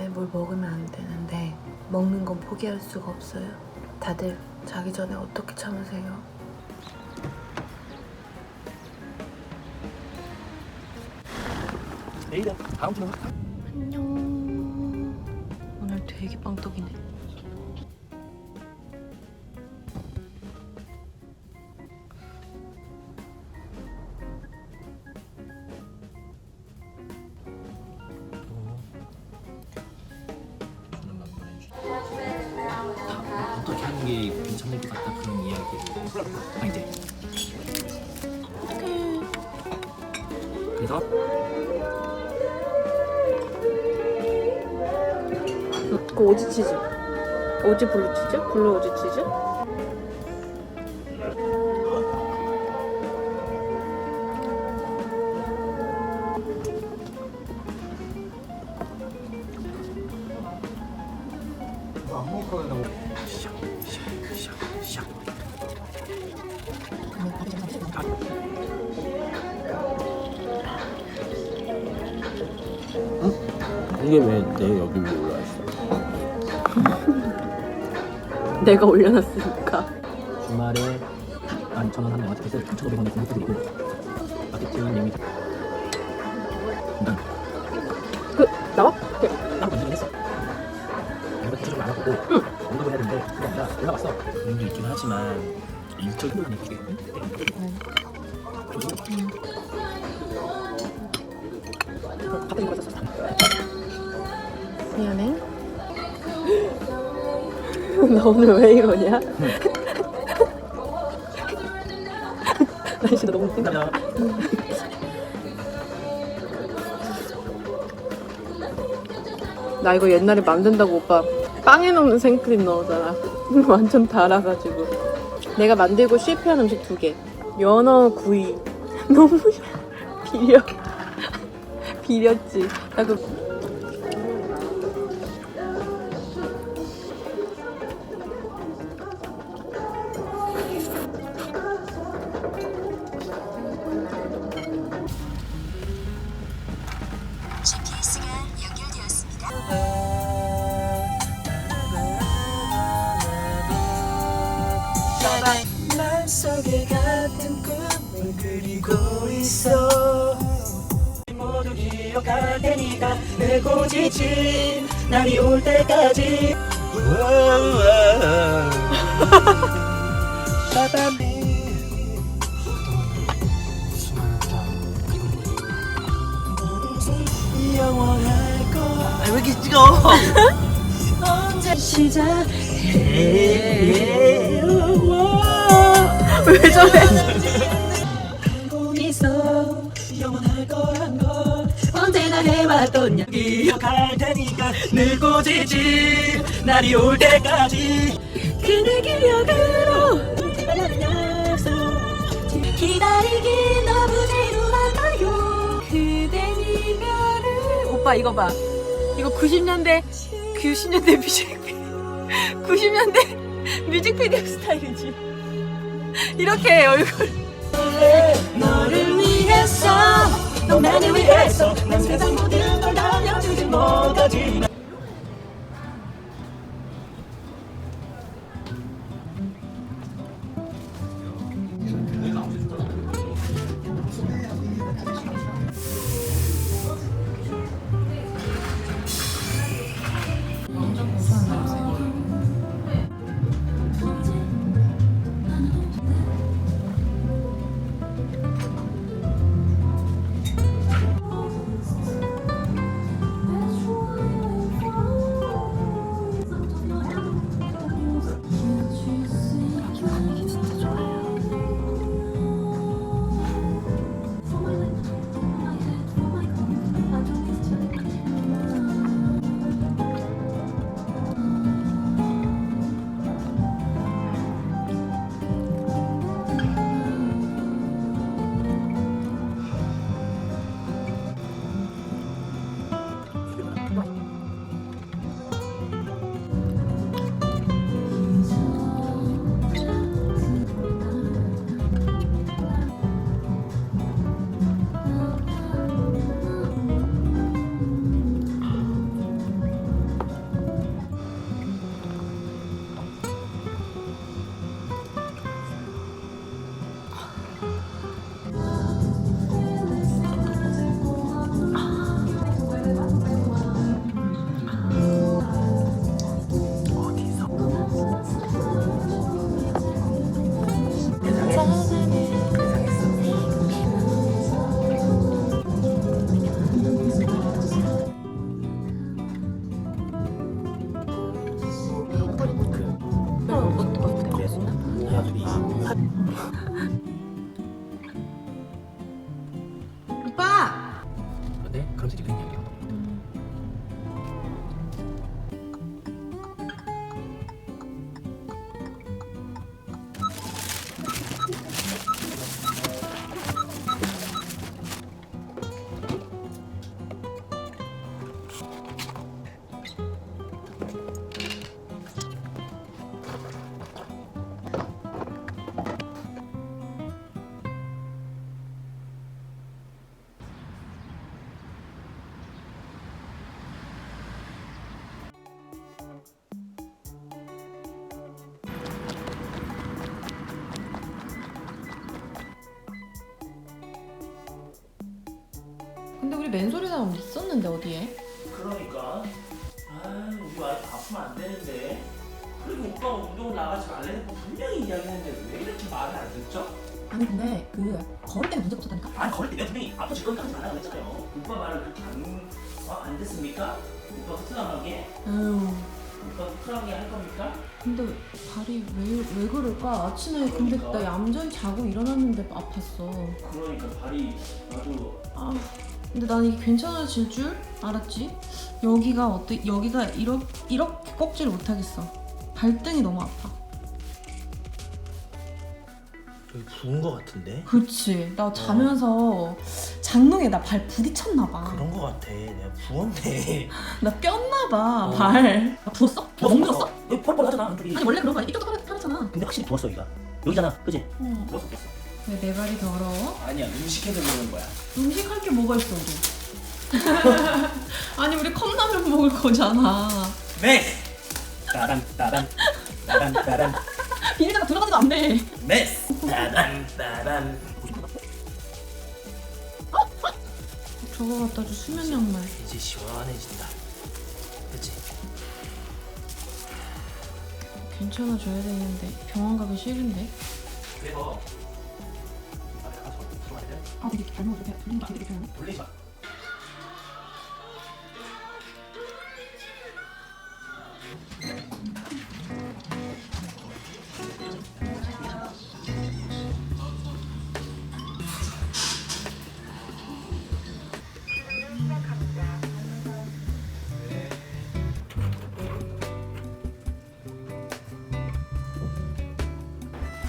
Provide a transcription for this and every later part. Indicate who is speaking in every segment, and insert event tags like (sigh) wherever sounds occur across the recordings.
Speaker 1: 밤에 뭘 먹으면 안 되는데 먹는 건 포기할 수가 없어요. 다들 자기 전에 어떻게 참으세요?
Speaker 2: 내일은 다음 주는
Speaker 1: 안녕. 오늘 되게 빵떡이네.
Speaker 2: 그
Speaker 1: 오지 치즈. 오지 블루 치즈? 블루 오지 치즈?
Speaker 2: 이게 왜 내 여기 위
Speaker 1: 내가 올려놨으니까.
Speaker 2: 주말에 12,000원 한 영화 티켓에 9,500원에 공부 드리고 마케팅님이 일단
Speaker 1: 그 나와?
Speaker 2: 따로 만들긴 했어 이거 전체적으로 알아보고 언급을 해야 되는데 그게 아니라 올라왔어 의미도 있긴 하지만 일적인 건 있기 때문에.
Speaker 1: 미안해. (laughs) 나 오늘 왜 이러냐? (laughs) 날씨가 너무 웃긴다. 나 이거 옛날에 만든다고 오빠 빵에 넣는 생크림 넣었잖아. (laughs) 완전 달아가지고. 내가 만들고 실패한 음식 두 개. 연어 구이. 너무 비려. 비렸지. 나 그.
Speaker 3: 속에 같은 꿈을 그리고 있어. 모두 기억할 테니까 내 고지친 날이 올 때까지. 영원할 거야
Speaker 2: 왜 이렇게 찍어? (laughs)
Speaker 3: 언제 시작해
Speaker 1: 왜 저래?
Speaker 3: 알고 있어 영원할 거란 걸 언제나 해왔던 야 기억할 테니까 늘 고지지 날이 올 때까지 그대 기억으로 나는 약속 기다리긴 너무 지루한가요 그댄 이별을
Speaker 1: 오빠 이거 봐. 이거 90년대 90년대 뮤직비디오 90년대 뮤직비디오 스타일이지. (laughs) 이렇게 얼굴.
Speaker 3: 너를 위해서 너 나를 위해서 난 세상 모든 걸 달려주지 못하지 해 네? 그럼 이제 그냥 얘기해
Speaker 1: 근데 우리 맨소리 사람 있었는데 어디에?
Speaker 3: 그러니까 아 우리 아직 아프면 안 되는데 그리고 오빠가 운동을 나가지 거 분명히 이야기했는데 왜 이렇게 말을 안 듣죠?
Speaker 4: 아니 근데 그 걸을 때는 문제가 없었다니까?
Speaker 3: 아니 걸을 때 내가 분명히 아프지 거니까 하지 말라고 했잖아요 오빠 말을 그렇게 안, 어, 안 됐습니까? 오빠 흐트러하게
Speaker 1: 아유
Speaker 3: 오빠 흐트러하게 할 겁니까?
Speaker 1: 근데 발이 왜, 왜 그럴까? 아침에 근데
Speaker 3: 그러니까.
Speaker 1: 나 얌전히 자고 일어났는데 아팠어
Speaker 3: 그러니까 발이 아주
Speaker 1: 아 근데 나는 이게 괜찮아질 줄 알았지? 여기가 어때? 여기가 이렇게, 이렇게 꺾지를 못하겠어 발등이 너무 아파
Speaker 3: 여기 부은 거 같은데?
Speaker 1: 그치 나 자면서 장롱에 나 발 부딪혔나 봐.
Speaker 3: 그런 거 같아 내가 부었네 (laughs)
Speaker 1: 나 뼈나 봐,
Speaker 3: 어.
Speaker 1: 발. 아, 부었어? 멍들었어?
Speaker 3: 여기 펄펄하잖아 한쪽이
Speaker 1: 아니 원래 그런 거 아니야? 이쪽도 파랗- 파랗잖아.
Speaker 3: 근데 확실히 부었어 여기가 여기잖아 그지?
Speaker 1: 응.
Speaker 3: 부었어 부었어
Speaker 1: 왜 내 발이 더러워?
Speaker 3: 아니야 음식해서 그러는 거야
Speaker 1: 음식 할 게 뭐가 있어 우리? (laughs) 아니 우리 컵라면 먹을 거잖아.
Speaker 3: 메스! 따단 따단 따단 따단
Speaker 1: 비닐장갑 들어가지도 않네.
Speaker 3: 메스! 따단 따단
Speaker 1: 저거 갖다 줘 수면 양말.
Speaker 3: 이제 시원해진다 그치?
Speaker 1: 괜찮아져야 되는데 병원 가기 싫은데.
Speaker 3: 그래서
Speaker 4: 아 근데 이렇게 발목을 이렇게 돌리는 거안 되게 되나?
Speaker 3: 돌리지 마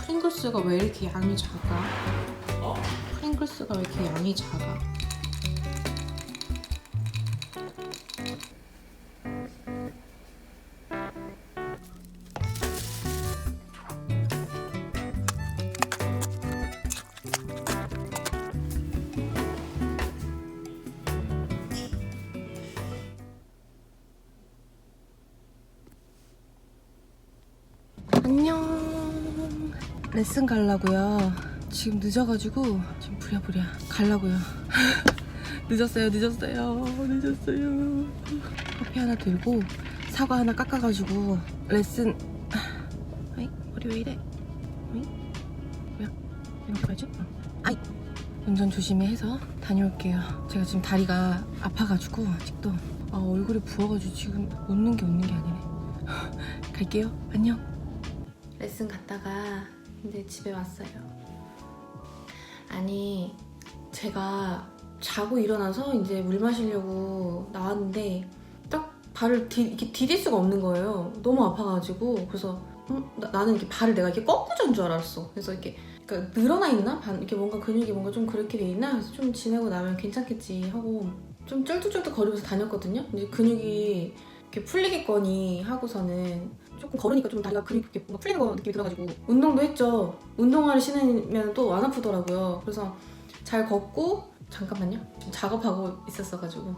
Speaker 1: 프링글스가 왜 이렇게 양이 작아?
Speaker 3: 어?
Speaker 1: 프링글스가 왜 이렇게 양이 작아? 안녕. 레슨 가려고요. 지금 늦어가지고 지금 부랴부랴 가려고요. (laughs) 늦었어요, 늦었어요, 늦었어요. 커피 하나 들고 사과 하나 깎아가지고 레슨. 아이 머리 왜 이래? 아이 뭐야? 이렇게 가죠? 어. 아이 운전 조심히 해서 다녀올게요. 제가 지금 다리가 아파가지고 아직도 아, 얼굴이 부어가지고 지금 웃는 게 웃는 게 아니네. (laughs) 갈게요. 안녕. 레슨 갔다가 이제 집에 왔어요. 아니 제가 자고 일어나서 이제 물 마시려고 나왔는데 딱 발을 디, 이렇게 디딜 수가 없는 거예요. 너무 아파가지고 그래서 음, 나, 는 이렇게 발을 내가 이렇게 꺾어준 줄 알았어. 그래서 이렇게 그러니까 늘어나 있나? 반, 이렇게 뭔가 근육이 뭔가 좀 그렇게 돼 있나? 그래서 좀 지내고 나면 괜찮겠지 하고 좀 쩔뚝쩔뚝 거리면서 다녔거든요. 이제 근육이 이렇게 풀리겠거니 하고서는 조금 걸으니까 좀 다리가 근육 이렇게 풀리는 거 느낌이 들어가지고 운동도 했죠. 운동화를 신으면 또 안 아프더라고요. 그래서 잘 걷고 잠깐만요. 지금 작업하고 있었어가지고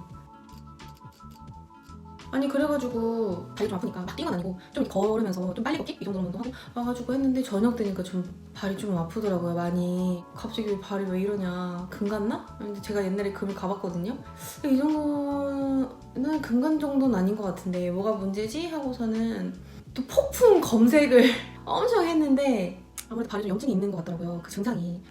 Speaker 1: 아니 그래가지고 다리 좀 아프니까 막 뛰는 건 아니고 좀 걸으면서 좀 빨리 걷기 이 정도는 운동하고 와가지고 했는데 저녁 되니까 좀 발이 좀 아프더라고요 많이 갑자기 발이 왜 이러냐 금 갔나? 근데 제가 옛날에 금을 가봤거든요 이 정도는 금간 정도는 아닌 것 같은데 뭐가 문제지? 하고서는 또 폭풍 검색을 (laughs) 엄청 했는데 아무래도 발에 좀 염증이 있는 것 같더라고요 그 증상이.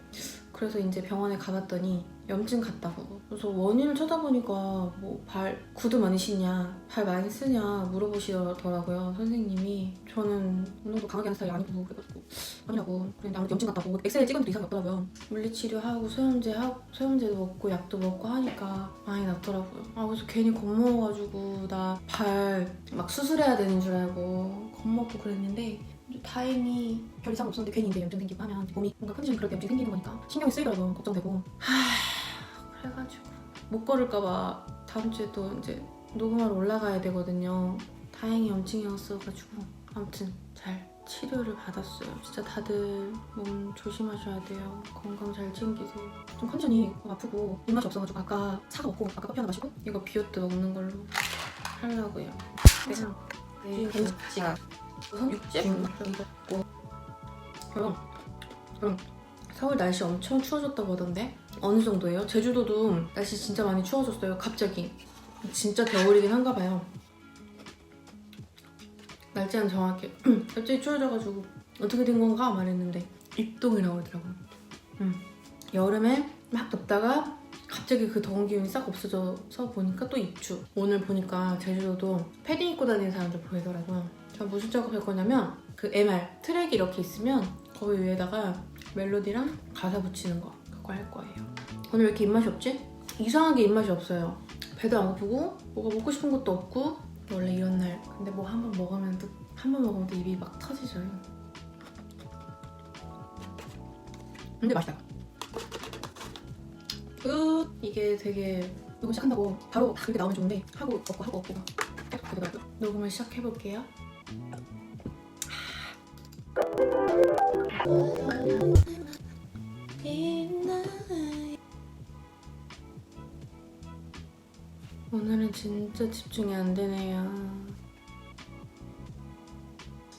Speaker 1: 그래서 이제 병원에 가봤더니 염증 같다고. 그래서 원인을 찾아보니까 뭐 발 구두 많이 신냐, 발 많이 쓰냐 물어보시더라고요 선생님이. 저는 정도 강하게 하는 스타일이 아니고 그래가지고 아니라고. 그런데 아무튼 염증 같다고 엑스레이 찍었는데 이상이 없더라고요. 물리치료하고 소염제 하고 소염제도 먹고 약도 먹고 하니까 많이 낫더라고요. 아 그래서 괜히 겁먹어가지고 나 발 막 수술해야 되는 줄 알고 겁먹고 그랬는데 다행히 별 이상 없었는데 괜히 이제 염증 생기고 하면 몸이 뭔가 컨디션이 때 염증 생기는 거니까 신경이 쓰이더라고요 걱정되고 하 그래가지고 못 걸을까봐 다음 주에 또 이제 녹음하러 올라가야 되거든요 다행히 염증이었어가지고 아무튼 잘 치료를 받았어요 진짜 다들 몸 조심하셔야 돼요 건강 잘 챙기세요 좀 컨디션이 아프고 입맛이 없어가지고 아까 사과 먹고 아까 커피 하나 마시고 이거 비오트 먹는 걸로 하려고요 그냥 네, 김치가 우선 육즙 좀 먹고 그럼 그럼 서울 날씨 엄청 추워졌다고 하던데 어느 정도예요? 제주도도 날씨 진짜 많이 추워졌어요. 갑자기. 진짜 겨울이긴 한가 봐요. 날짜는 정확히 (clears throat) 갑자기 추워져가지고 어떻게 된 건가 말했는데 입동이라고 하더라고요. 음. 여름에 막 덥다가 갑자기 그 더운 기운이 싹 없어져서 보니까 또 입추. 오늘 보니까 제주도도 패딩 입고 다니는 사람들 보이더라고요. 저 무슨 작업할 거냐면 그 MR 트랙이 이렇게 있으면 거기 위에다가 멜로디랑 가사 붙이는 거 그거 할 거예요 오늘 왜 이렇게 입맛이 없지? 이상하게 입맛이 없어요. 배도 안 고프고 뭐가 먹고 싶은 것도 없고. 원래 이런 날. 근데 뭐 한 번 먹으면 또 한 번 먹으면 또 입이 막 터지죠. 근데 맛있다. 끝 이게 되게 녹음 시작한다고 바로 그렇게 나오면 좋은데 하고 없고 하고 없고가 계속 되더라고요. 녹음을 시작해볼게요 오늘은 진짜 집중이 안 되네요.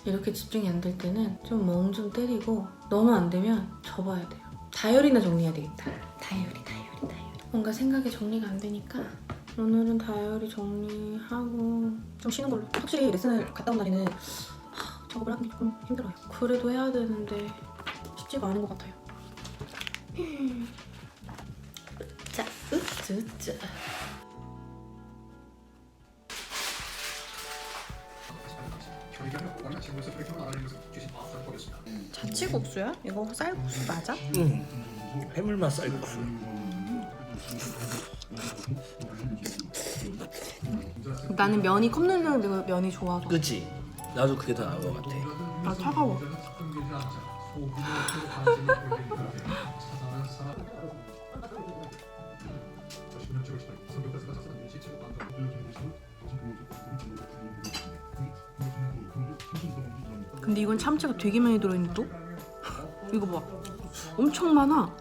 Speaker 1: 이렇게 집중이 안 될 때는 좀 멍 좀 때리고 너무 안 되면 접어야 돼요. 다이어리나 정리해야 되겠다. 다이어리, 다이어리, 다이어리. 뭔가 생각이 정리가 안 되니까 오늘은 다이어리 정리하고 좀 쉬는 걸로. 확실히 레슨을 갔다 온 날에는 하, 작업을 게 조금 힘들어요. 그래도 해야 되는데 쉽지가 않은 것 같아요. 자, 으쯔 으쯔. 자치국수야? 이거 쌀국수 맞아?
Speaker 3: 응. 해물맛 쌀국수.
Speaker 1: 나는 면이 컵누들인데 면이 좋아서
Speaker 3: 그치? 나도 그게 더 나은 것 같아.
Speaker 1: 아 차가워 (laughs) 근데 이건 참치가 되게 많이 들어있는데 또? 이거 봐 엄청 많아